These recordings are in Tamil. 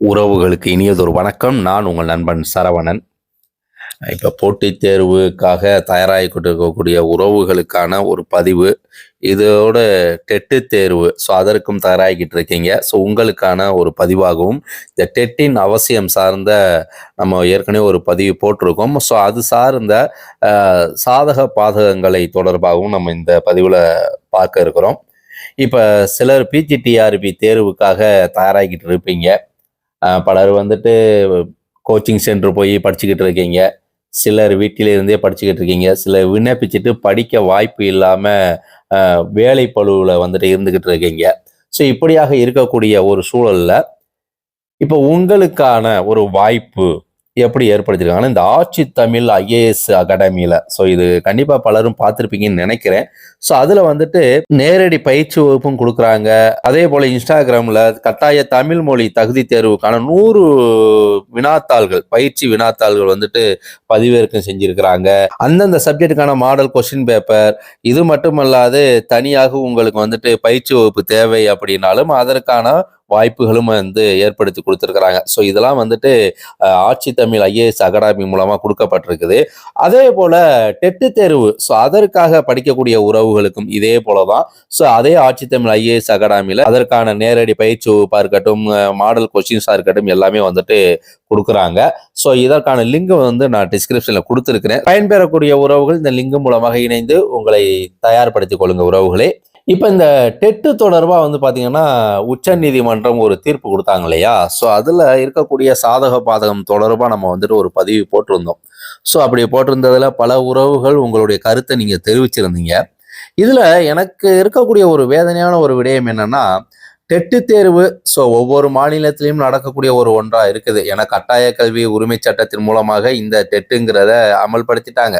உறவுகளுக்கு இனியதொரு வணக்கம். நான் உங்கள் நண்பன் சரவணன். இப்போ போட்டித் தேர்வுக்காக தயாராகிக்கிட்டு இருக்கக்கூடிய உறவுகளுக்கான ஒரு பதிவு. இதோட டெட்டு தேர்வு. ஸோ அதற்கும் தயாராகிக்கிட்டு இருக்கீங்க ஸோ உங்களுக்கான ஒரு பதிவாகவும் இந்த டெட்டின் அவசியம் சார்ந்த நம்ம ஏற்கனவே ஒரு பதிவு போட்டிருக்கோம். ஸோ அது சார்ந்த சாதக பாதகங்களை தொடர்பாகவும் நம்ம இந்த பதிவில் பார்க்க இருக்கிறோம். இப்போ சிலர் பிஜிடிஆர்பி தேர்வுக்காக தயாராகிக்கிட்டு இருப்பீங்க பலர் வந்துட்டு கோச்சிங் சென்டர் போய் படிச்சுக்கிட்டு இருக்கீங்க. சிலர் வீட்டிலிருந்தே படிச்சுக்கிட்டு இருக்கீங்க. சிலர் விண்ணப்பிச்சுட்டு படிக்க வாய்ப்பு இல்லாமல் வேலை பழுவில் வந்துட்டு இருந்துக்கிட்டு இருக்கீங்க. ஸோ இப்படியாக இருக்கக்கூடிய ஒரு சூழலில் இப்போ உங்களுக்கான ஒரு வாய்ப்பு எப்படி ஏற்படுத்திருக்காங்கன்னா இந்த ஆட்சி தமிழ் ஐஏஎஸ் அகாடமியில. ஸோ இது கண்டிப்பாக பலரும் பார்த்துருப்பீங்கன்னு நினைக்கிறேன். ஸோ அதில் வந்துட்டு நேரடி பயிற்சி வகுப்பும் கொடுக்குறாங்க. அதே போல் இன்ஸ்டாகிராமில் கட்டாய தமிழ் மொழி தகுதி தேர்வுக்கான நூறு வினாத்தாள்கள் பயிற்சி வினாத்தாள்கள் வந்துட்டு பதிவிறக்கம் செஞ்சுருக்கிறாங்க. அந்தந்த சப்ஜெக்ட்டுக்கான மாடல் கொஸ்டின் பேப்பர் இது மட்டுமல்லாது தனியாக உங்களுக்கு வந்துட்டு பயிற்சி வகுப்பு தேவை அப்படின்னாலும் அதற்கான வாய்ப்புகளும் வந்து ஏற்படுத்தி கொடுத்துருக்குறாங்க. ஸோ இதெல்லாம் வந்துட்டு ஆட்சி தமிழ் ஐஏஎஸ் அகாடமி மூலமாக கொடுக்கப்பட்டிருக்குது. அதே போல் டெட்டு தேர்வு ஸோ அதற்காக படிக்கக்கூடிய உறவுகளுக்கும் இதே போல தான் ஸோ அதே ஆட்சி தமிழ் ஐஏஎஸ் அகாடமியில் அதற்கான நேரடி பயிற்சி வகுப்பாக இருக்கட்டும் மாடல் கொஸ்டின்ஸாக இருக்கட்டும் எல்லாமே வந்துட்டு கொடுக்குறாங்க. ஸோ இதற்கான லிங்க் வந்து நான் டிஸ்கிரிப்ஷனில் கொடுத்துருக்கிறேன். பயன்பெறக்கூடிய உறவுகள் இந்த லிங்க் மூலமாக இணைந்து உங்களை தயார்படுத்திக் கொள்ளுங்க உறவுகளே. இப்போ இந்த டெட்டு தொடர்பாக வந்து பார்த்தீங்கன்னா உச்சநீதிமன்றம் ஒரு தீர்ப்பு கொடுத்தாங்க இல்லையா? ஸோ அதில் இருக்கக்கூடிய சாதக பாதகம் தொடர்பாக நம்ம வந்துட்டு ஒரு பதிவு போட்டிருந்தோம். ஸோ அப்படி போட்டிருந்ததில் பல உறவுகள் உங்களுடைய கருத்தை நீங்கள் தெரிவிச்சிருந்தீங்க. இதில் எனக்கு இருக்கக்கூடிய ஒரு வேதனையான ஒரு விடயம் என்னென்னா டெட்டு தேர்வு ஸோ ஒவ்வொரு மாநிலத்திலையும் நடக்கக்கூடிய ஒரு ஒன்றாக இருக்குது. ஏன்னா கட்டாய கல்வி உரிமை சட்டத்தின் மூலமாக இந்த டெட்டுங்கிறத அமல்படுத்திட்டாங்க.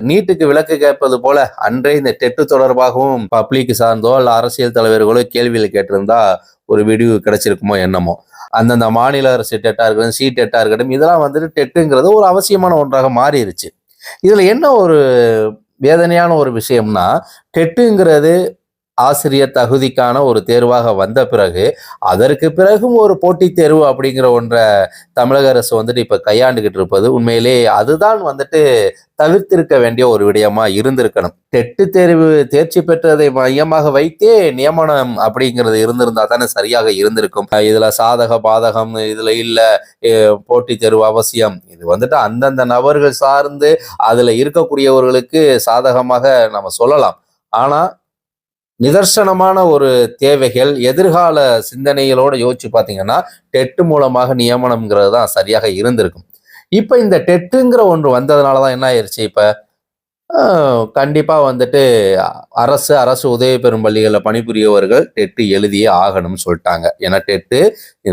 நீட்டுக்கு விளக்கு கேட்பது போல அன்றே இந்த டெட்டு தொடர்பாகவும் பப்ளிக் சார்ந்தோ அல்ல அரசியல் தலைவர்களோ கேள்வியில் கேட்டிருந்தா ஒரு விடிவு கிடைச்சிருக்குமோ என்னமோ. அந்தந்த மாநில அரசு டெட்டாக இருக்கட்டும் சி டெட்டாக இருக்கட்டும் இதெல்லாம் வந்துட்டு டெட்டுங்கிறது ஒரு அவசியமான ஒன்றாக மாறிடுச்சு இதில் என்ன ஒரு வேதனையான ஒரு விஷயம்னா டெட்டுங்கிறது ஆசிரியர் தகுதிக்கான ஒரு தேர்வாக வந்த பிறகு அதற்கு பிறகும் ஒரு போட்டித் தேர்வு அப்படிங்கிற ஒன்றை தமிழக அரசு வந்துட்டு இப்போ கையாண்டுகிட்டு இருப்பது. உண்மையிலே அதுதான் வந்துட்டு தவிர்த்திருக்க வேண்டிய ஒரு விடயமா இருந்திருக்கணும். டெட்டு தேர்வு தேர்ச்சி பெற்றதை மையமாக வைத்தே நியமனம் அப்படிங்கிறது இருந்திருந்தா தானே சரியாக இருந்திருக்கும். இதுல சாதக பாதகம் இதுல இல்ல போட்டித் தேர்வு அவசியம். இது வந்துட்டு அந்தந்த நபர்கள் சார்ந்து அதுல இருக்கக்கூடியவர்களுக்கு சாதகமாக நம்ம சொல்லலாம். ஆனா நிதர்சனமான ஒரு தேவைகள் எதிர்கால சிந்தனைகளோட யோசிச்சு பார்த்தீங்கன்னா டெட்டு மூலமாக நியமனம்ங்கிறது தான் சரியாக இருந்திருக்கும். இப்போ இந்த டெட்டுங்கிற ஒன்று வந்ததுனால தான் என்ன ஆயிடுச்சு இப்போ கண்டிப்பாக வந்துட்டு அரசு அரசு உதவி பெறும் பள்ளிகளில் பணிபுரியவர்கள் டெட்டு எழுதியே ஆகணும்னு சொல்லிட்டாங்க. ஏன்னா டெட்டு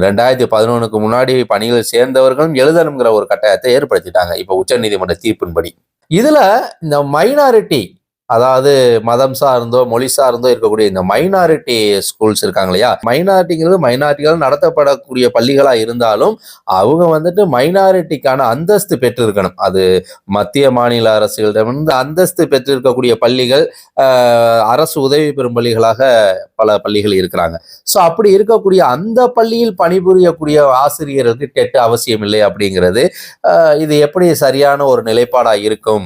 ரெண்டாயிரத்தி பதினொன்றுக்கு முன்னாடி பணிகள் சேர்ந்தவர்களும் எழுதணுங்கிற ஒரு கட்டாயத்தை ஏற்படுத்திட்டாங்க. இப்போ உச்சநீதிமன்ற தீர்ப்பின்படி. இதில் இந்த மைனாரிட்டி அதாவது மதம் சார்ந்தோ மொழி சார்ந்தோ இருக்கக்கூடிய இந்த மைனாரிட்டி ஸ்கூல்ஸ் இருக்காங்க இல்லையா? மைனாரிட்டிங்கிறது மைனாரிட்டிகள் நடத்தப்படக்கூடிய பள்ளிகளாக இருந்தாலும் அவங்க வந்துட்டு மைனாரிட்டிக்கான அந்தஸ்து பெற்றிருக்கணும். அது மத்திய மாநில அரசுகளிடமிருந்து அந்தஸ்து பெற்றிருக்கக்கூடிய பள்ளிகள் அரசு உதவி பெறும் பள்ளிகளாக பல பள்ளிகள் இருக்கிறாங்க. ஸோ அப்படி இருக்கக்கூடிய அந்த பள்ளியில் பணிபுரியக்கூடிய ஆசிரியர்களுக்கு டெட் அவசியம் இல்லை அப்படிங்கிறது இது எப்படி சரியான ஒரு நிலைப்பாடாக இருக்கும்?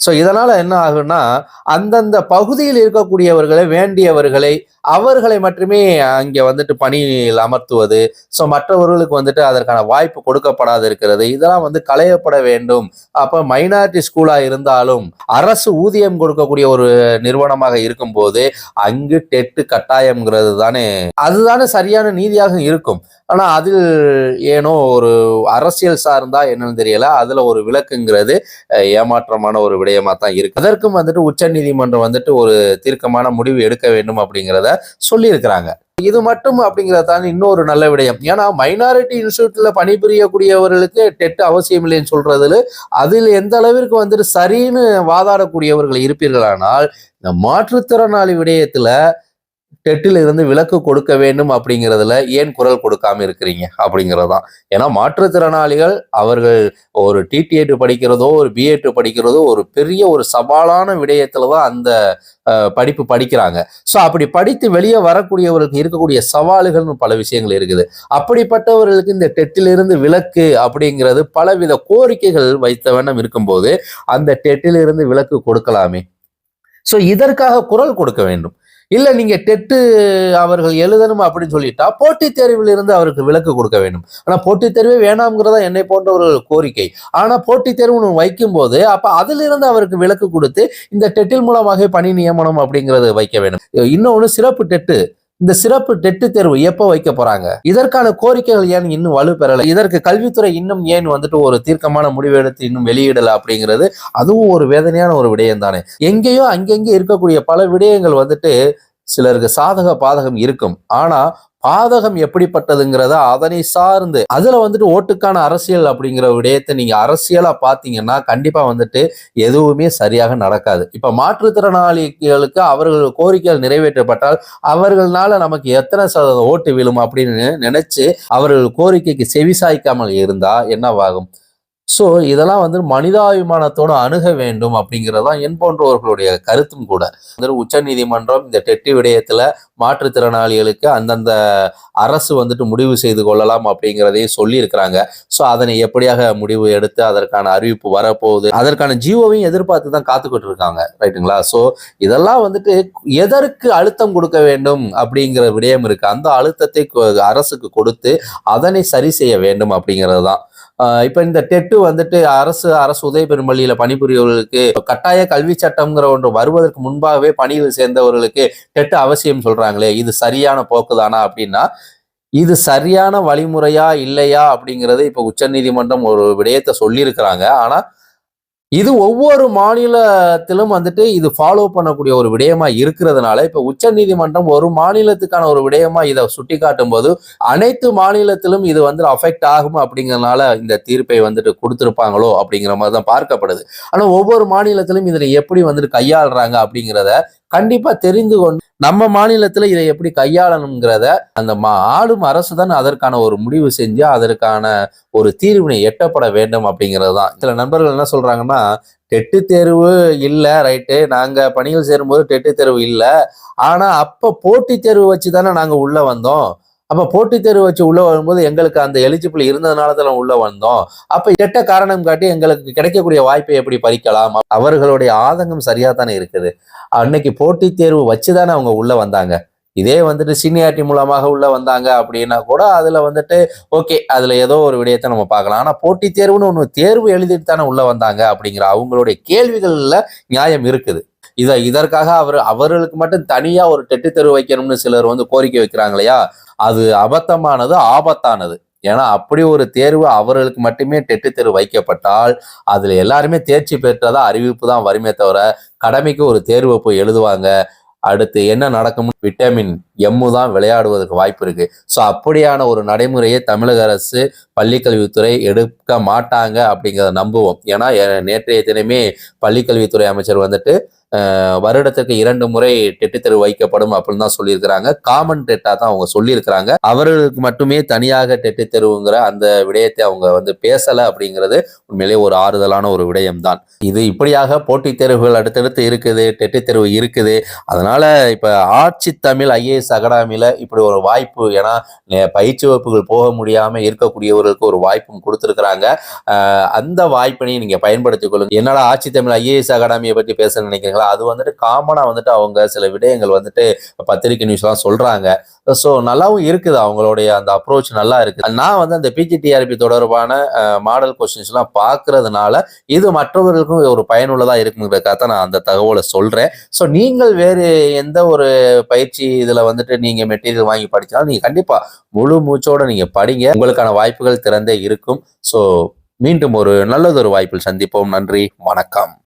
ஸோ இதனால் என்ன ஆகுன்னா அந்தந்த பகுதியில் இருக்கக்கூடியவர்களை வேண்டியவர்களை அவர்களை மட்டுமே அங்கே வந்துட்டு பணியில் அமர்த்துவது. ஸோ மற்றவர்களுக்கு வந்துட்டு அதற்கான வாய்ப்பு கொடுக்கப்படாது இருக்கிறது இதெல்லாம் வந்து களையப்பட வேண்டும். அப்போ மைனாரிட்டி ஸ்கூலாக இருந்தாலும் அரசு ஊதியம் கொடுக்கக்கூடிய ஒரு நிறுவனமாக இருக்கும்போது அங்கு டெட்டு கட்டாயம்ங்கிறது தானே அதுதானே சரியான நீதியாக இருக்கும். ஆனால் அதில் ஏனோ ஒரு அரசியல் சார்ந்தா என்னன்னு தெரியல. அதில் ஒரு விளக்குங்கிறது ஏமாற்றமான ஒரு விடயமாக தான் இருக்கு. அதற்கும் வந்துட்டு உச்ச நீதிமன்றம் வந்துட்டு ஒரு தீர்க்கமான முடிவு எடுக்க வேண்டும் அப்படிங்கிறத சொல்லியிருக்கிறாங்க. இது மட்டும் அப்படிங்கிறது தான் இன்னொரு நல்ல விடயம். ஏன்னா மைனாரிட்டி இன்ஸ்டியூட்ல பணிபுரியக்கூடியவர்களுக்கு டெட் அவசியம் இல்லைன்னு சொல்றதுல அதில் எந்த அளவிற்கு வந்துட்டு சரின்னு வாதாடக்கூடியவர்கள் இருப்பீர்களானால் இந்த மாற்றுத்திறனாளி விடயத்துல டெட்டில் இருந்து விலக்கு கொடுக்க வேண்டும் அப்படிங்கிறதுல ஏன் குரல் கொடுக்காம இருக்கிறீங்க? அப்படிங்கிறது தான் ஏன்னா மாற்றுத்திறனாளிகள் அவர்கள் ஒரு டிடிஎட் படிக்கிறதோ ஒரு பிஎட் படிக்கிறதோ ஒரு பெரிய ஒரு சவாலான விடயத்துல தான் அந்த படிப்பு படிக்கிறாங்க. ஸோ அப்படி படித்து வெளியே வரக்கூடியவர்களுக்கு இருக்கக்கூடிய சவால்கள்னு பல விஷயங்கள் இருக்குது. அப்படிப்பட்டவர்களுக்கு இந்த டெட்டிலிருந்து விலக்கு அப்படிங்கிறது பலவித கோரிக்கைகள் வைத்த வண்ணம் இருக்கும்போது அந்த டெட்டிலிருந்து விலக்கு கொடுக்கலாமே. ஸோ இதற்காக குரல் கொடுக்க வேண்டும். இல்ல நீங்க டெட்டு அவர்கள் எழுதணும் அப்படின்னு சொல்லிட்டா போட்டித் தேர்வில் இருந்து அவருக்கு விலக்கு கொடுக்க வேண்டும். ஆனா போட்டித் தேர்வே வேணாம்ங்கிறதா என்னை போன்ற ஒரு கோரிக்கை. ஆனா போட்டித் தேர்வு ஒண்ணு வைக்கும்போது அப்ப அதிலிருந்து அவருக்கு விலக்கு கொடுத்து இந்த டெட்டில் மூலமாக பணி நியமனம் அப்படிங்கிறது வைக்க வேண்டும். இன்னொன்னு சிறப்பு டெட்டு. இந்த சிறப்பு டெட்டு தேர்வு எப்போ வைக்க போறாங்க? இதற்கான கோரிக்கைகள் ஏன் இன்னும் வலு பெறல இதற்கு கல்வித்துறை இன்னும் ஏன் வந்துட்டு ஒரு தீர்க்கமான முடிவு எடுத்து இன்னும் வெளியிடல அப்படிங்கிறது அதுவும் ஒரு வேதனையான ஒரு விடயம் தானே எங்கேயோ அங்கங்கே இருக்கக்கூடிய பல விடயங்கள் வந்துட்டு சிலருக்கு சாதக பாதகம் இருக்கும். ஆனா பாதகம் எப்படிப்பட்டதுங்கிறத அதனை சார்ந்து அதுல வந்துட்டு ஓட்டுக்கான அரசியல் அப்படிங்கிற விடயத்தை நீங்க அரசியலா பாத்தீங்கன்னா கண்டிப்பா வந்துட்டு எதுவுமே சரியாக நடக்காது. இப்ப மாற்றுத்திறனாளிகளுக்கு அவர்கள் கோரிக்கைகள் நிறைவேற்றப்பட்டால் அவர்களால நமக்கு எத்தனை சதவீதம் ஓட்டு விழும் அப்படின்னு நினைச்சு அவர்கள் கோரிக்கைக்கு செவிசாய்க்காமல் இருந்தா என்னவாகும்? ஸோ இதெல்லாம் வந்து மனிதாபிமானத்தோடு அணுக வேண்டும் அப்படிங்கிறதான் என் போன்றவர்களுடைய கருத்தும் கூட. வந்து உச்ச நீதிமன்றம் இந்த டெட்டி விடயத்துல மாற்றுத்திறனாளிகளுக்கு அந்தந்த அரசு வந்துட்டு முடிவு செய்து கொள்ளலாம் அப்படிங்கிறதையும் சொல்லியிருக்கிறாங்க. ஸோ அதனை எப்படியாக முடிவு எடுத்து அதற்கான அறிவிப்பு வரப்போகுது? அதற்கான ஜீவோவையும் எதிர்பார்த்து தான் காத்துக்கிட்டு இருக்காங்க. ரைட்டுங்களா ஸோ இதெல்லாம் வந்துட்டு எதற்கு அழுத்தம் கொடுக்க வேண்டும் அப்படிங்கிற விடயம் இருக்கு. அந்த அழுத்தத்தை கொ- அரசுக்கு கொடுத்து அதனை சரி செய்ய வேண்டும் அப்படிங்கிறது தான். இப்போ இந்த டெட்டு வந்துட்டு அரசு அரசு உதவி பெறும் பணிபுரியவர்களுக்கு கட்டாய கல்வி சட்டம்ங்கிற ஒன்று வருவதற்கு முன்பாகவே பணியில் சேர்ந்தவர்களுக்கு டெட்டு அவசியம் சொல்றாங்களே இது சரியான போக்குதானா அப்படின்னா இது சரியான வழிமுறையா இல்லையா அப்படிங்கிறது இப்ப உச்சநீதிமன்றம் ஒரு விடயத்தை சொல்லியிருக்கிறாங்க. ஆனா இது ஒவ்வொரு மாநிலத்திலும் வந்துட்டு இது ஃபாலோ பண்ணக்கூடிய ஒரு விடயமா இருக்கிறதுனால இப்ப உச்ச நீதிமன்றம் ஒரு மாநிலத்துக்கான ஒரு விடயமா இதை சுட்டி காட்டும் போது அனைத்து மாநிலத்திலும் இது வந்து அஃபெக்ட் ஆகும் அப்படிங்கறதுனால இந்த தீர்ப்பை வந்துட்டு கொடுத்துருப்பாங்களோ அப்படிங்கிற மாதிரி தான் பார்க்கப்படுது. ஆனா ஒவ்வொரு மாநிலத்திலும் இதில் எப்படி வந்துட்டு கையாளுறாங்க அப்படிங்கிறத கண்டிப்பா தெரிந்து கொண்டு நம்ம மாநிலத்துல இதை எப்படி கையாளணுங்கிறத அந்த மா ஆளும் அரசு தான் அதற்கான ஒரு முடிவு செஞ்சு அதற்கான ஒரு தீர்வினை எட்டப்பட வேண்டும் அப்படிங்கிறது தான். சில நண்பர்கள் என்ன சொல்றாங்கன்னா டெட்டு தேர்வு இல்லை ரைட்டு. நாங்க பணியில் சேரும்போது டெட்டு தேர்வு இல்லை. ஆனா அப்ப போட்டித் தேர்வு வச்சு தானே நாங்க உள்ள வந்தோம். அப்போ போட்டித் தேர்வு வச்சு உள்ளே வரும்போது எங்களுக்கு அந்த எலிஜிபிள் இருந்ததுனால தான் உள்ளே வந்தோம். அப்போ கெட்ட காரணம் காட்டி எங்களுக்கு கிடைக்கக்கூடிய வாய்ப்பை எப்படி பறிக்கலாம்? அவர்களுடைய ஆதங்கம் சரியாக தானே இருக்குது. அன்னைக்கு போட்டித் தேர்வு வச்சு தானே அவங்க உள்ளே வந்தாங்க. இதே வந்துட்டு சீனியாரிட்டி மூலமாக உள்ளே வந்தாங்க அப்படின்னா கூட அதில் வந்துட்டு ஓகே அதில் ஏதோ ஒரு விடயத்தை நம்ம பார்க்கலாம். ஆனால் போட்டித் தேர்வுன்னு ஒன்று தேர்வு எழுதிட்டு தானே உள்ளே வந்தாங்க அப்படிங்கிற அவங்களுடைய கேள்விகளில் நியாயம் இருக்குது. இதை இதற்காக அவர் அவர்களுக்கு மட்டும் தனியா ஒரு டெட்டு தெரு வைக்கணும்னு சிலர் வந்து கோரிக்கை வைக்கிறாங்க இல்லையா? அது அபத்தமானது ஆபத்தானது. ஏன்னா அப்படி ஒரு தேர்வு அவர்களுக்கு மட்டுமே டெட்டு தேர்வு வைக்கப்பட்டால் அதுல எல்லாருமே தேர்ச்சி பெற்றதா அறிவிப்பு தான் வருமே தவிர கடமைக்கு ஒரு தேர்வை போய் எழுதுவாங்க. அடுத்து என்ன நடக்கும் விட்டமின் எம்மு தான் விளையாடுவதற்கு வாய்ப்பு இருக்கு. ஸோ அப்படியான ஒரு நடைமுறையை தமிழக அரசு பள்ளிக்கல்வித்துறை எடுக்க மாட்டாங்க அப்படிங்கிறத நம்புவோம். ஏன்னா நேற்றைய தினமே பள்ளிக்கல்வித்துறை அமைச்சர் வந்துட்டு வருடத்திற்கு இரண்டு முறை டெட்டு வைக்கப்படும் அப்படின்னு தான் சொல்லியிருக்கிறாங்க. காமன் டெட்டா தான் அவங்க சொல்லியிருக்கிறாங்க. அவர்களுக்கு மட்டுமே தனியாக டெட்டு அந்த விடயத்தை அவங்க வந்து பேசல அப்படிங்கிறது உண்மையிலேயே ஒரு ஆறுதலான ஒரு விடயம் தான் இது இப்படியாக போட்டித் தேர்வுகள் அடுத்தடுத்து இருக்குது டெட்டு தேர்வு இருக்குது. அதனால இப்ப ஆட்சி தமிழ் ஐஏஎஸ் அகாடமியில இப்படி ஒரு வாய்ப்பு ஏன்னா பயிற்சி வகுப்புகள் போக முடியாம இருக்கக்கூடியவர்களுக்கு ஒரு வாய்ப்பும் கொடுத்துருக்குறாங்க. அந்த வாய்ப்பினை நீங்க பயன்படுத்திக் கொள்ளுங்க. என்னடா ஆட்சி தமிழ் ஐஏஎஸ் அகாடமியை பத்தி பேச நினைக்கிறீங்களா? அது வந்துட்டு காமனாக வந்துட்டு அவங்க சில விடயங்கள் வந்துட்டு பத்திரிகை நியூஸ்லாம் சொல்றாங்க. ஸோ நல்லாவும் இருக்குது. அவங்களுடைய அந்த அப்ரோச் நல்லா இருக்குது. நான் வந்து அந்த பிஜிடிஆர்பி தொடர்பான மாடல் கொஸ்டின்ஸ்லாம் பார்க்கறதுனால இது மற்றவர்களுக்கும் ஒரு பயனுள்ளதாக இருக்குங்கிறதுக்காக தான் நான் அந்த தகவலை சொல்கிறேன் ஸோ நீங்கள் வேறு எந்த ஒரு பயிற்சி இதில் வந்துட்டு நீங்கள் மெட்டீரியல் வாங்கி படிச்சாலும் நீங்கள் கண்டிப்பாக முழு மூச்சோடு நீங்கள் படிங்க. உங்களுக்கான வாய்ப்புகள் திறந்தே இருக்கும். ஸோ மீண்டும் ஒரு நல்லதொரு வாய்ப்பில் சந்திப்போம். நன்றி. வணக்கம்.